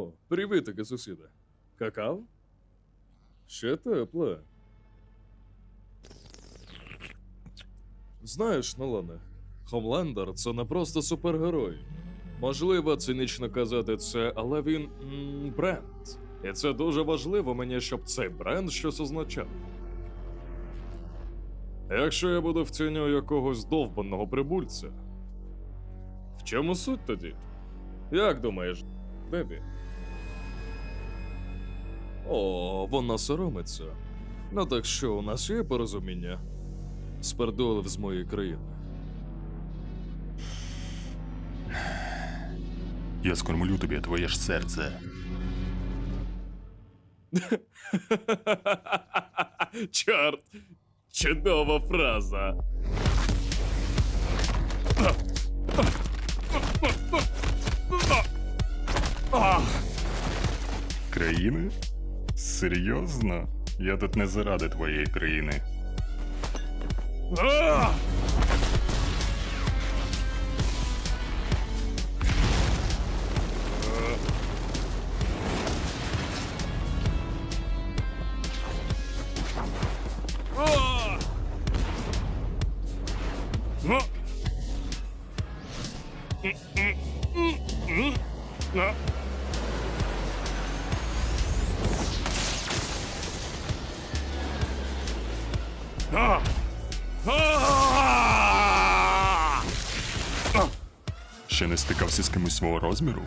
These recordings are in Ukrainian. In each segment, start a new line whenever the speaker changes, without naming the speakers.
О, привітики, сусіде. Какав? Ще тепле. Знаєш, Нолане, Хомлендер це не просто супергерой. Можливо, цинічно казати це, але він м, бренд. І це дуже важливо мені, щоб цей бренд щось означав. Якщо я буду в тіню якогось довбаного прибульця. В чому суть тоді? Як думаєш, Бебі? О, вона соромиться. Ну так що, у нас є порозуміння? Спердолив з моєї країни.
Я скормлю тобі твоє ж серце.
Чорт! Чудова фраза.
Країни? Серйозно? Я тут не заради твоєї країни.
А!
Ще не стикався з кимось свого розміру?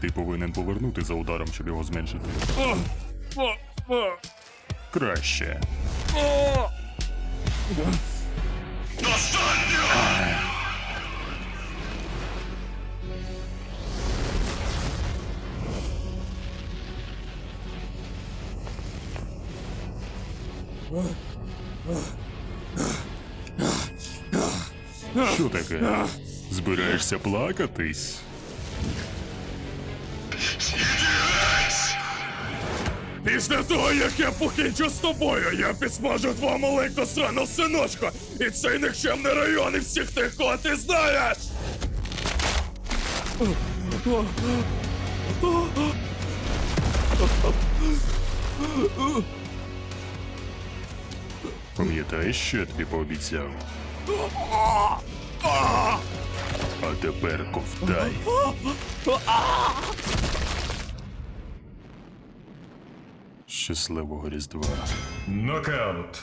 Ти повинен повернути за ударом, щоб його зменшити. Краще.
А!
Що таке? Збираєшся плакатись?
Після того, як я покінчу з тобою, я підсмажу твого маленького сраного синочка і цей никчемний район і всіх тих, кого ти знаєш!
Пам'ятаєш, що я тобі пообіцяв? А тепер ковтай. Щасливого Різдва.
Нокаут.